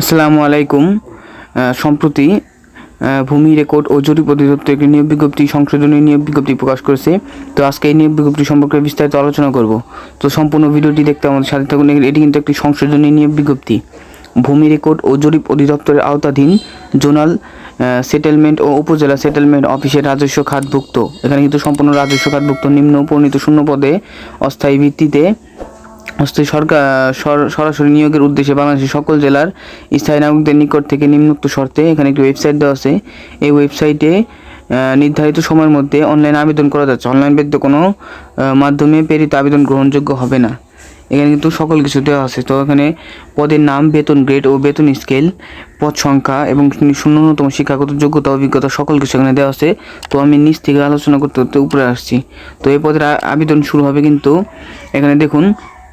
আসসালামু আলাইকুম। সম্প্রতি ভূমি রেকর্ড ও জরিপ অধিদপ্তর একটি নিয়োগ বিজ্ঞপ্তি, সংশোধনী নিয়োগ বিজ্ঞপ্তি প্রকাশ করেছে। তো আজকে এই নিয়োগ বিজ্ঞপ্তি সম্পর্কে বিস্তারিত আলোচনা করব। তো সম্পূর্ণ ভিডিওটি দেখতে আমাদের সাথে থাকুন। এটি কিন্তু একটি সংশোধনী নিয়োগ বিজ্ঞপ্তি। ভূমি রেকর্ড ও জরিপ অধিদপ্তরের আওতাধীন জোনাল সেটেলমেন্ট ও উপজেলা সেটেলমেন্ট অফিসের রাজস্ব খাতভুক্ত। এখানে কিন্তু সম্পূর্ণ রাজস্ব খাতভুক্ত, নিম্ন উপনীত শূন্য পদে অস্থায়ী ভিত্তিতে অস্থায়ী সরকার সরাসরি নিয়োগের উদ্দেশ্যে বাংলাদেশের সকল জেলার স্থায়ী নাগরিকদের নিকট থেকে নিম্নোক্ত শর্তে এখানে একটি ওয়েবসাইট দেওয়া আছে। এই ওয়েবসাইটে নির্ধারিত সময়ের মধ্যে অনলাইন আবেদন করা যাচ্ছে। অনলাইন ব্যতীত কোনো মাধ্যমে প্রেরিত আবেদন গ্রহণযোগ্য হবে না। এখানে কিন্তু সকল কিছু দেওয়া আছে। তো এখানে পদের নাম, বেতন গ্রেড ও বেতন স্কেল, পদ সংখ্যা এবং ন্যূনতম শিক্ষাগত যোগ্যতা, অভিজ্ঞতা সকল কিছু এখানে দেওয়া আছে। তো আমি নিচ থেকে আলোচনা করতে করতে উপরে আসছি। তো এই পদের আবেদন শুরু হবে কিন্তু এখানে দেখুন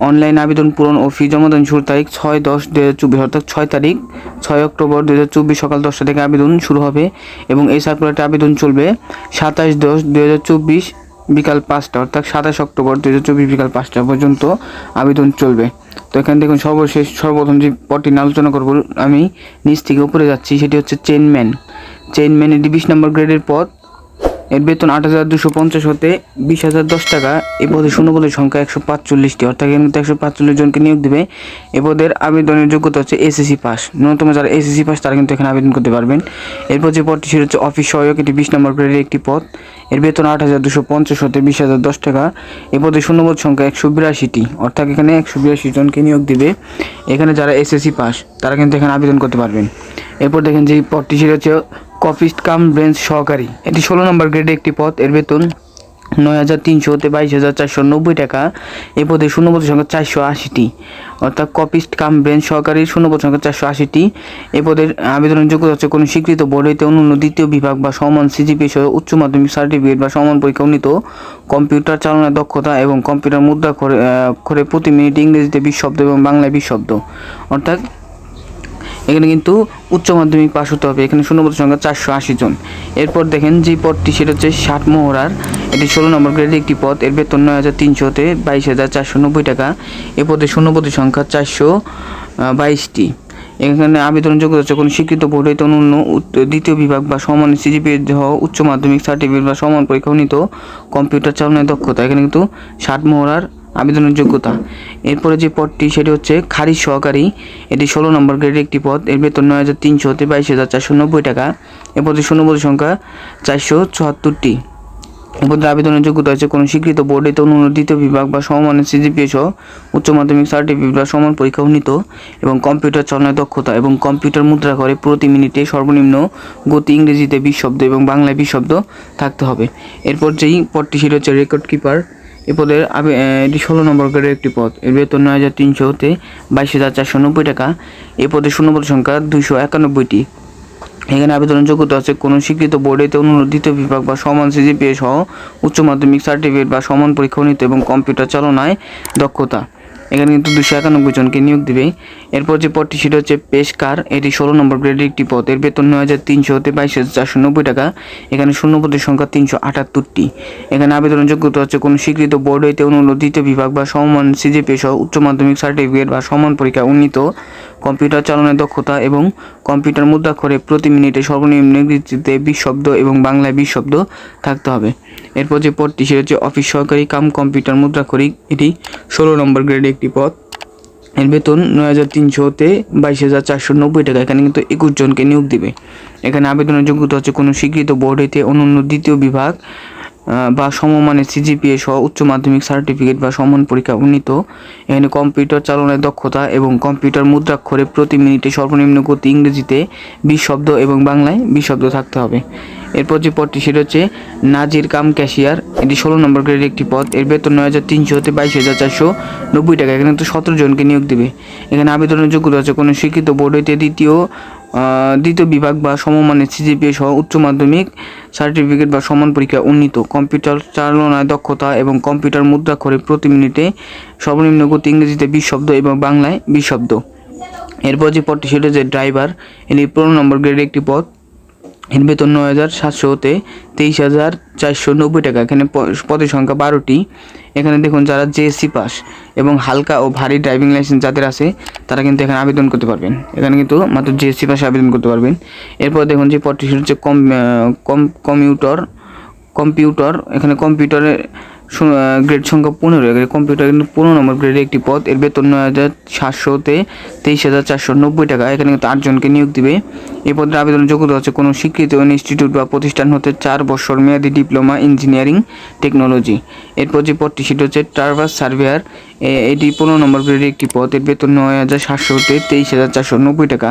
অনলাইন আবেদন পূরণ ও ফি জমাদান শুরুর তারিখ ছয় দশ দু হাজার চব্বিশ, অর্থাৎ ছয় তারিখ, ছয় অক্টোবর দু হাজার চব্বিশ সকাল দশটা থেকে আবেদন শুরু হবে এবং এই সার্কুলারটি আবেদন চলবে সাতাশ দশ দু হাজার চব্বিশ বিকাল পাঁচটা, অর্থাৎ সাতাশ অক্টোবর দু হাজার চব্বিশ বিকাল পাঁচটা পর্যন্ত আবেদন চলবে। তো এখানে দেখুন সর্বশেষ, সর্বপ্রথম যে পদটি আলোচনা করব আমি, নিচ থেকে উপরে যাচ্ছি, সেটি হচ্ছে চেনম্যান চেনম্যান এটি বিশ নম্বর গ্রেডের পদ এর বেতন আট হাজার দুশো পঞ্চাশ হতে বিশ হাজার দশ টাকা। এ পদে শূন্যপদের সংখ্যা একশো পাঁচচল্লিশটি। অর্থাৎ এর মধ্যে একশো পাঁচচল্লিশ জনকে নিয়োগ দেবে। এ পদের আবেদনের যোগ্যতা হচ্ছে এসএসসি পাস। ন্যূনতম যারা এসএসসি পাস, তারা কিন্তু এখানে আবেদন করতে পারবেন। এরপর যে পদটি সেটা হচ্ছে অফিস সহায়ক, এটি বিশ নম্বর গ্রেডের একটি পদ। এর বেতন আট হাজার দুশো পঞ্চাশ হতে বিশ হাজার দশ টাকা। এ পদে শূন্যপদ সংখ্যা একশো বিরাশিটি। অর্থাৎ এখানে একশো বিরাশি জনকে নিয়োগ দেবে। এখানে যারা এসএসসি পাস, তারা কিন্তু এখানে আবেদন করতে পারবেন। এরপর দেখেন যে পদটি সেটা হচ্ছে কপিস্ট কাম ব্রেঞ্চ সহকারী। এটি ষোলো নম্বর গ্রেডে একটি পদ। এর বেতন নয় হাজার তিনশো হতে বাইশ হাজার চারশো নব্বই টাকা। এ পদে শূন্যপদ সংখ্যা চারশো আশিটি। অর্থাৎ কপিস্ট কাম ব্রেঞ্চ সহকারী শূন্যপদ সংখ্যা চারশো আশিটি। এ পদের আবেদনের যোগ্যতা হচ্ছে কোনো স্বীকৃত বোর্ড হইতে অন্যান্য দ্বিতীয় বিভাগ বা সমান সিজিপি সহ উচ্চ মাধ্যমিক সার্টিফিকেট বা সমান পরীক্ষা উন্নীত। কম্পিউটার চালনার দক্ষতা এবং কম্পিউটার মুদ্রা করে প্রতি মিনিট ইংরেজিতে বিশ শব্দ এবং বাংলায় বিশ শব্দ। অর্থাৎ এখানে কিন্তু উচ্চ মাধ্যমিক পাশ হতে হবে। এখানে শূন্যপদ সংখ্যা চারশো আশি জন। এরপর দেখেন যে পদটি সেটা হচ্ছে ষাট মোহরার এটি ষোলো নম্বর গ্রেডের একটি পদ। এর বেতন নয় হাজার তিনশোতে বাইশ হাজার চারশো নব্বই টাকা। এ পদে শূন্যপদের সংখ্যা চারশো বাইশটি। এখানে আবেদনের যোগ্যতা হচ্ছে কোনো স্বীকৃত বোর্ড হইতে অন্যান্য উত- দ্বিতীয় বিভাগ বা সমান সিজিপি হওয়া উচ্চ মাধ্যমিক সার্টিফিকেট বা সমান পরীক্ষা উন্নীত কম্পিউটার চালনায় দক্ষতা। এখানে কিন্তু ষাট মোহরার আবেদনের যোগ্যতা। এরপরে যে পদটি, সেটি হচ্ছে খারিজ সহকারী। এটি ষোলো নম্বর গ্রেডের একটি পদ। এর বেতন নয় হাজার তিনশো হতে বাইশ হাজার চারশো নব্বই টাকা। এ পদে শূন্যপদের সংখ্যা চারশো চুয়াত্তরটি। এ পদের আবেদনের যোগ্যতা হচ্ছে কোনো স্বীকৃত বোর্ডে অন্যান্য দ্বিতীয় বিভাগ বা সমমানের সিজিপিএ সহ উচ্চ মাধ্যমিক সার্টিফিকেট বা সমান পরীক্ষা উন্নীত এবং কম্পিউটার চালনায় দক্ষতা এবং কম্পিউটার মুদ্রা করে প্রতি মিনিটে সর্বনিম্ন গতি ইংরেজিতে বিশ শব্দ এবং বাংলায় বিশ শব্দ থাকতে হবে। এরপর যেই পদটি, সেটা হচ্ছে রেকর্ড কিপার। এ পদের আবে- এটি ষোলো নম্বর গ্রেডের একটি পদ। এর বেতন নয় হাজার তিনশো হতে বাইশ হাজার চারশো নব্বই টাকা। এ পদের শূন্যপদ সংখ্যা দুশো একানব্বইটি। এখানে আবেদনের যোগ্যতা আছে কোনো স্বীকৃত বোর্ডেতে অনুরোধিত বিভাগ বা সমান সিজিপিএ সহ উচ্চ মাধ্যমিক সার্টিফিকেট বা সমান পরীক্ষা নিতে এবং কম্পিউটার চালনায় দক্ষতা। এখানে কিন্তু দুশো একানব্বই জনকে নিয়োগ দিবে। এরপর যে পদটি সেটা হচ্ছে পেশকার। এটি ষোলো নম্বর গ্রেডের একটি পদ। এর বেতন নয় হাজার তিনশো হতে বাইশ হাজার চারশো নব্বই টাকা। এখানে শূন্য পদের সংখ্যা তিনশো আটাত্তরটি। এখানে আবেদনের যোগ্যতা হচ্ছে কোনো স্বীকৃত বোর্ড হইতে দ্বিতীয় বিভাগ বা সমান সিজিপি সহ উচ্চ মাধ্যমিক সার্টিফিকেট বা সমান পরীক্ষা উন্নীত। কম্পিউটার চালনায় দক্ষতা এবং কম্পিউটার মুদ্রাক্ষরে প্রতি মিনিটে সর্বনিম্ন ইংরেজিতে বিশ শব্দ এবং বাংলায় বিশ শব্দ থাকতে হবে। এরপর যে পদটি, সেটা হচ্ছে অফিস সহকারী কাম কম্পিউটার মুদ্রাক্ষরী এটি ষোলো নম্বর গ্রেডে একটি পদ। এর বেতন নয় হাজার তিনশো হতে বাইশ হাজার চারশো নব্বই টাকা। এখানে কিন্তু একুশ জনকে নিয়োগ দিবে। এখানে আবেদনের যোগ্যতা হচ্ছে কোনো স্বীকৃত বোর্ড হইতে অন্যান্য দ্বিতীয় বিভাগ বা সমমানের সিজিপিএ সহ উচ্চ মাধ্যমিক সার্টিফিকেট বা সমান পরীক্ষা উন্নীত। এখানে কম্পিউটার চালনায় দক্ষতা এবং কম্পিউটার মুদ্রাক্ষরে প্রতি মিনিটে সর্বনিম্ন গতি ইংরেজিতে বিশ শব্দ এবং বাংলায় বিশ শব্দ থাকতে হবে। এরপর যে পদটি, সেটা হচ্ছে নাজির কাম ক্যাশিয়ার। এটি ষোলো নম্বর গ্রেডের একটি পদ। এর বেতন নয় হাজার তিনশো হতে বাইশ হাজার চারশো নব্বই টাকা। এখানে তো সতেরো জনকে নিয়োগ দেবে। এখানে আবেদনের যোগ্যতা আছে কোনো স্বীকৃত বোর্ড হইতে দ্বিতীয় দ্বিতীয় বিভাগ বা সমমানের সিজিপিএ সহ উচ্চ মাধ্যমিক সার্টিফিকেট বা সমান পরীক্ষা উন্নীত। কম্পিউটার চালনায় দক্ষতা এবং কম্পিউটার মুদ্রাক্ষরে প্রতি মিনিটে সর্বনিম্ন গতি ইংরেজিতে বিশ শব্দ এবং বাংলায় বিশ শব্দ। এরপর যে পদটি, সেটা যে ড্রাইভার। এটি পনেরো নম্বর গ্রেডের একটি পদ। এর বেতন নয় হাজার সাতশো হতে তেইশ হাজার চারশো নব্বই টাকা। এখানে পদের সংখ্যা বারোটি। এখানে দেখুন যারা জেএসসি পাস এবং হালকা ও ভারী ড্রাইভিং লাইসেন্স যাদের আছে, তারা কিন্তু এখানে আবেদন করতে পারবেন। এখানে কিন্তু মাত্র জেএসসি পাসে আবেদন করতে পারবেন। এরপর দেখুন যে পদটি হচ্ছে কম কম কম্পিউটার কম্পিউটার। এখানে কম্পিউটারের গ্রেড সংখ্যা পনেরো কম্পিউটার কিন্তু পনেরো নম্বর গ্রেডের একটি পদ। এর বেতন নয় হাজার সাতশোতে তেইশ হাজার চারশো নব্বই টাকা। এখানে কিন্তু আটজনকে নিয়োগ দিবে। এই পদের আবেদনের যোগ্যতা হচ্ছে কোনো স্বীকৃত ইনস্টিটিউট বা প্রতিষ্ঠান হতে চার বছর মেয়াদী ডিপ্লোমা ইঞ্জিনিয়ারিং টেকনোলজি এরপর যে পদটি সেটা হচ্ছে ট্রাভার্স সার্ভেয়ার এটি পনেরো নম্বর গ্রেডের একটি পদ। এর বেতন নয় হাজার সাতশো হতে তেইশ হাজার চারশো নব্বই টাকা।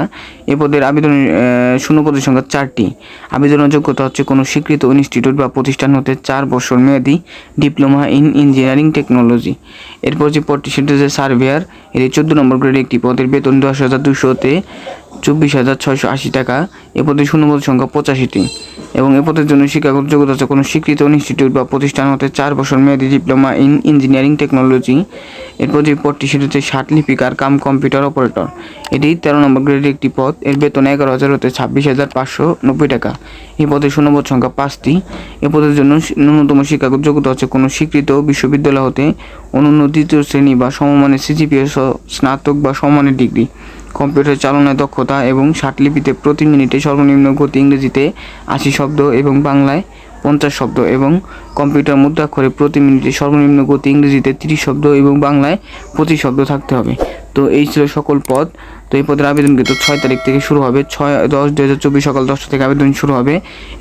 এ পদের আবেদনের আহ, শূন্য পদের সংখ্যা চারটি। আবেদনের যোগ্যতা হচ্ছে কোনো স্বীকৃত ইনস্টিটিউট বা প্রতিষ্ঠান হতে চার বছর মেয়াদী ডিপ্লোমা ইন ইঞ্জিনিয়ারিং টেকনোলজি এরপর যে পদটি, সেটা হচ্ছে সার্ভেয়ার এর চোদ্দ নম্বর গ্রেডের একটি পদের বেতন দশ হাজার দুশোতে চব্বিশ হাজার ছয়শো আশি টাকা। এ পদের শূন্যপদ সংখ্যা পঁচাশিটি। এবং এ পদের জন্য শিক্ষাগত যোগ্যতা কোনো স্বীকৃত ইনস্টিটিউট বা প্রতিষ্ঠান হতে চার বছর মেয়াদী ডিপ্লোমা ইন ইঞ্জিনিয়ারিং টেকনোলজি। এরপর যে পদটি সেটি হচ্ছে ষাট লিপিকার কাম কম্পিউটার অপারেটর। এটি তেরো নম্বর গ্রেডের একটি পদ। এর বেতন এগারো হাজার হতে ছাব্বিশ হাজার পাঁচশো নব্বই টাকা। এই পদের শূন্যপদ সংখ্যা পাঁচটি। এ পদের জন্য ন্যূনতম শিক্ষাগত যোগ্যতা হচ্ছে কোনো স্বীকৃত বিশ্ববিদ্যালয় হতে অনন্য দ্বিতীয় শ্রেণি বা সমমানের সিজিপিএ স্নাতক বা সমমানের ডিগ্রি। কম্পিউটার চালনায় দক্ষতা এবং ষাটলিপিতে প্রতি মিনিটে সর্বনিম্ন গতি ইংরেজিতে আশি শব্দ এবং বাংলায় পঞ্চাশ শব্দ এবং কম্পিউটার মুদ্রাক্ষরে প্রতি মিনিটে সর্বনিম্ন গতি ইংরেজিতে তিরিশ শব্দ এবং বাংলায় পঁচিশ শব্দ থাকতে হবে। তো এই ছিল সকল পদ। তো এই পদের আবেদন কিন্তু ছয় তারিখ থেকে শুরু হবে ছয় দশ দু হাজার চব্বিশ সকাল দশটা থেকে আবেদন শুরু হবে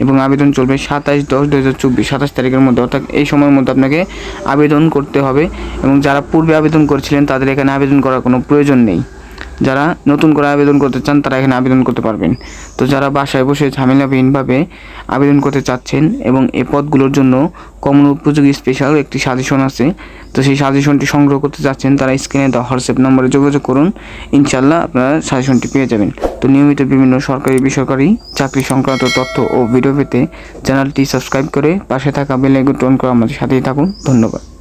এবং আবেদন চলবে সাতাশ দশ দু হাজার চব্বিশ সাতাশ তারিখের মধ্যে। অর্থাৎ এই সময়ের মধ্যে আপনাকে আবেদন করতে হবে এবং যারা পূর্বে আবেদন করেছিলেন তাদের এখানে আবেদন করার কোনো প্রয়োজন নেই। যারা নতুন করে আবেদন করতে চান, তারা এখানে আবেদন করতে পারবেন। তো যারা বাসায় বসে ঝামেলাবিহীনভাবে আবেদন করতে চাচ্ছেন এবং এ পদগুলোর জন্য কমন উপযোগী স্পেশাল একটি সাজেশন আছে, তো সেই সাজেশনটি সংগ্রহ করতে চাচ্ছেন, তারা স্ক্রিনে দেওয়া হোয়াটসঅ্যাপ নম্বরে যোগাযোগ করুন। ইনশাল্লাহ আপনারা সাজেশনটি পেয়ে যাবেন। তো নিয়মিত বিভিন্ন সরকারি, বেসরকারি চাকরি সংক্রান্ত তথ্য ও ভিডিও পেতে চ্যানেলটি সাবস্ক্রাইব করে পাশে থাকা বেল আইকনটি অন করে আমাদের সাথেই থাকুন। ধন্যবাদ।